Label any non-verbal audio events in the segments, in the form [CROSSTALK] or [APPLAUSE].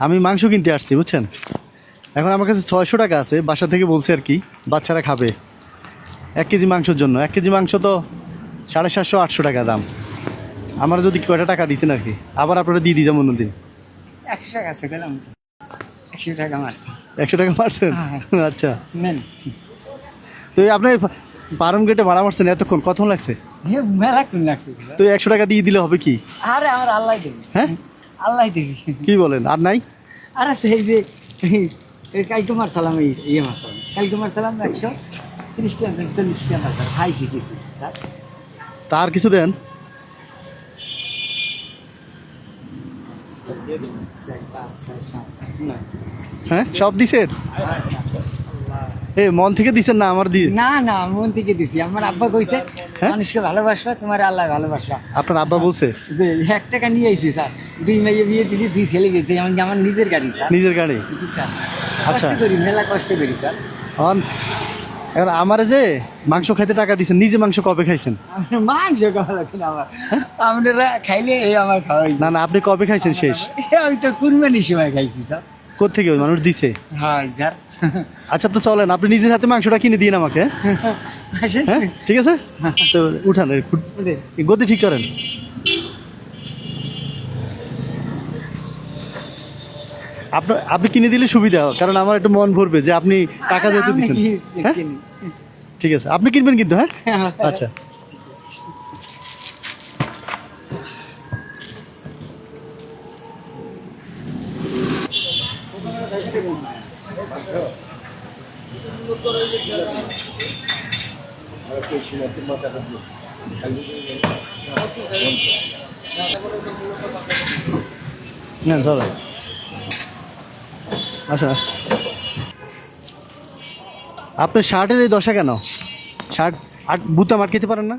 আমি মাংস কিনতে আসছি বুঝছেন? এখন আমার কাছে ছয়শো টাকা আছে বাসা থেকে বলছে আর কি বাচ্চারা খাবে। এক কেজি মাংসের জন্য। এক কেজি মাংস তো সাড়ে সাতশো আটশো টাকা দাম। আমার যদি কয়টা টাকা দিতেন আর কি আবার আপনারা দিয়ে দিতাম অন্যদিন। একশো টাকা আছে গেলাম একশো টাকা মারছি। একশো টাকা মারছেন? হ্যাঁ। আচ্ছা। নেন। তো আপনি পারম গেটে ভাড়া মারছেন এতক্ষণ কতক্ষণ লাগছে? লাগছে? তো একশো টাকা দিয়ে দিলে হবে কি? আরে আমার আল্লাহ হ্যাঁ? আল্লাহ দেবি কি বলেন? আর নাই? আরে যে এই কালকে মারছিলাম এই ইয়ে মারছিলাম কালকে মারছিলাম একশো তিরিশ টাকা চল্লিশ টাকা মারছিলাম খাইছি কিছু স্যার। তার কিছু দেন? হ্যাঁ? সব দিছেন এ মন থেকে দিছেন না আমার দিয়ে? না না মন থেকে দিছি। আমার আব্বা কইছে? মানুষকে ভালোবাসবা তোমার আল্লাহ ভালোবাসা। আপনার আব্বা বলছে? যে এক টাকা নিয়ে আইছি স্যার। দুই মেয়ে বিয়ে দিছি দুই ছেলে বিয়েছে এমনকি আমার নিজের গাড়ি স্যার। নিজের গাড়ি? জি স্যার। আচ্ছা। কষ্ট করি মেলা কষ্ট করি স্যার। এখন আমার যে মাংস খাইতে টাকা দিছেন নিজে মাংস কবে খাইছেন? মাংস খাওয়া লাগে না আমার। আপনারা খাইলে এই আমার খাওয়াই। না না আপনি কবে খাইছেন শেষ? আমি তো কুরবানির সময় খাইছি স্যার। কোথেকে? মানুষ দিছে? হ্যাঁ স্যার। আচ্ছা তো চলেন আপনি নিজের হাতে মাংসটা কিনে দিন আমাকে। হ্যাঁ ঠিক আছে? তো উঠান গতি ঠিক করেন। আপনার আপনি কিনে দিলে সুবিধা হয়, কারণ আমার একটু মন ভরবে যে আপনি টাকা যেহেতু দিচ্ছেন। হ্যাঁ? ঠিক আছে। আপনি কিনবেন কিন্তু হ্যাঁ। আচ্ছা। না আপনার শার্টের এই দশা কেন? শার্ট আর বুতাম আটকেতে পারেন না?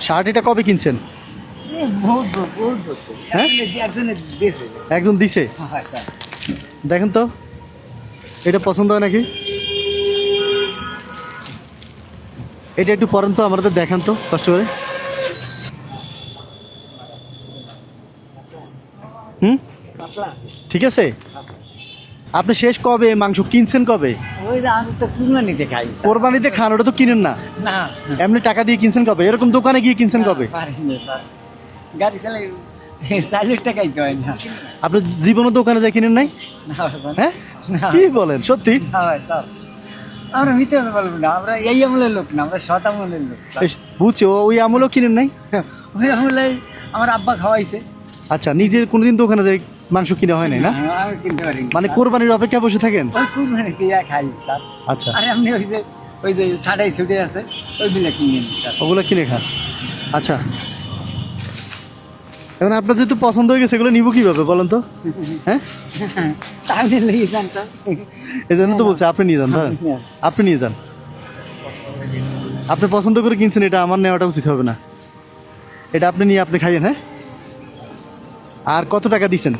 শার্ট এটা কবে কিনছেন? হ্যাঁ? একজনে- দিছে। হ্যাঁ দেখেন তো। এটা পছন্দ হয় নাকি? এটা একটু পরেন তো আমাদের দেখান তো কষ্ট করে। হুম? ঠিক আছে? আপনি শেষ কবে মাংস কিনছেন কবে? ওই যে আমি তো কুরবানিতে খাই কোরবানিতে খান ওটা তো কিনেন না? না। এমনি টাকা দিয়ে কিনছেন কবে? এরকম দোকানে গিয়ে কিনছেন কবে? পারিনি স্যার। গাড়ি চালাই চালের টাকাই তো হয় না। আপনি দোকানে যাই কিনেন নাই? হ্যাঁ। কি বলেন সত্যি? স্যার। আমরা মিথ্যে কথা বলব না আমরা এই আমলের লোক না আমরা আমলের লোক বুঝছি ওই আমলও কিনেন নাই? ওই আমলে আমার আব্বা খাওয়াইছে। আচ্ছা নিজের কোনোদিন দোকানে যাই মাংস কিনে হয় নাই না? আমি কিনতে পারি। মানে কোরবানির অপেক্ষা বসে থাকেন? ওই কুরবানিতে খাই স্যার। আচ্ছা। আরে আপনি ওই যে ওই যে সাড়াই ছুটে আছে ওইগুলো কিনে নিই স্যার। ওগুলো কিনে খান। আচ্ছা। এখন আপনার যেহেতু পছন্দ হয়ে গেছে এগুলো নিব কীভাবে বলেন তো? হ্যাঁ? লেগে যান স্যার। এই জন্য তো বলছে আপনি নিয়ে যান ধরেন আপনি নিয়ে যান। আপনি পছন্দ করে কিনছেন এটা আমার নেওয়াটা উচিত হবে না। এটা আপনি নিয়ে আপনি খাইয়েন হ্যাঁ? আর কত টাকা দিচ্ছেন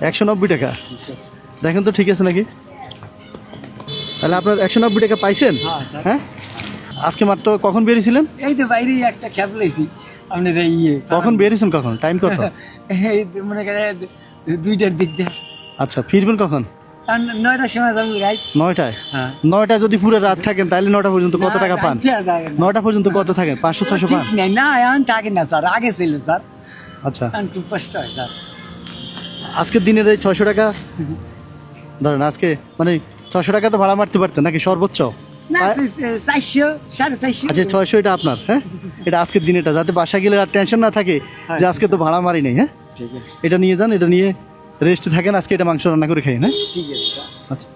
একশো নব্বই টাকা। দেখেন তো ঠিক আছে নাকি? তাহলে আপনার একশো নব্বই টাকা পাইছেন? হ্যাঁ, স্যার। হ্যাঁ? আজকে মাত্র কখন বেরিয়েছিলেন? এই তো বাইরে একটা ক্যাব লাইছি আপনার এই ইয়ে কখন বেরিয়েছেন কখন? টাইম কত? [LAUGHS] এই মনে করে দুইটার দিক দিয়ে। আচ্ছা ফিরবেন কখন? আর নয়টার সময় যাব রাইট নয়টায়? হ্যাঁ। নয়টা যদি পুরো রাত থাকেন তাহলে পর্যন্ত কত টাকা পান? রাইতে আর যাবে না। নটা পর্যন্ত কত থাকেন? পাঁচশো ছশো পান? না এখন থাকে না স্যার আগে ছিল স্যার। আচ্ছা। এখন খুব কষ্ট হয় স্যার। আজকের দিনের এই ছয়শো টাকা? ধরেন আজকে মানে ছশো টাকা তো ভাড়া মারতে পারতেন নাকি সর্বোচ্চ? না আ- তো, তো, চারশো সাড়ে চারশো। আচ্ছা ছয়শো এটা আপনার হ্যাঁ? এটা আজকের দিনেটা যাতে বাসা গেলে আর টেনশন না থাকে যে আজকে তো ভাড়া মারি নাই হ্যাঁ? এটা নিয়ে যান এটা নিয়ে রেস্ট থাকেন আজকে এটা মাংস রান্না করে খাই হ্যাঁ? ঠিক আছে আচ্ছা।